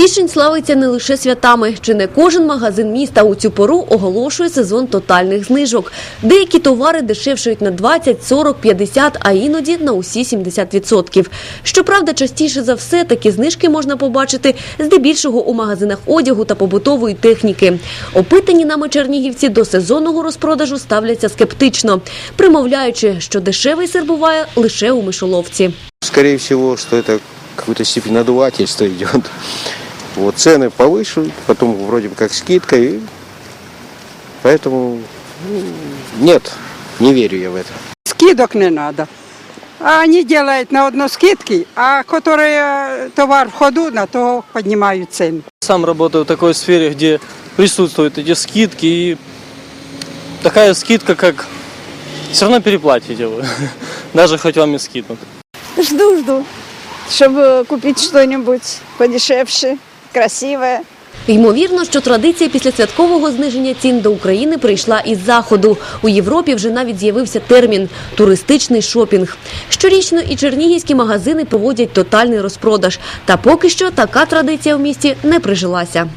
Січень славиться не лише святами. Чи не кожен магазин міста у цю пору оголошує сезон тотальних знижок. Деякі товари дешевшають на 20, 40, 50, а іноді на усі 70%. Щоправда, частіше за все такі знижки можна побачити здебільшого у магазинах одягу та побутової техніки. Опитані нами чернігівці до сезонного розпродажу ставляться скептично, примовляючи, що дешевий сир буває лише у мишоловці. Скорее всего, что это какую-то степень надувательства идет. Вот цены повышивают, потом вроде бы как скидка, и поэтому ну, нет, не верю я в это. Скидок не надо. А они делают на одно скидки, а которые э, товар в ходу, на то поднимают цену. Сам работаю в такой сфере, где присутствуют эти скидки, и такая скидка, как все равно переплатите вы, даже хоть вам и скиднут. Жду, жду, чтобы купить что-нибудь подешевше, красивое. Ймовірно, що традиція після святкового зниження цін до України прийшла із заходу. У Європі вже навіть з'явився термін туристичний шопінг. Щорічно і чернігівські магазини проводять тотальний розпродаж. Та поки що така традиція в місті не прижилася.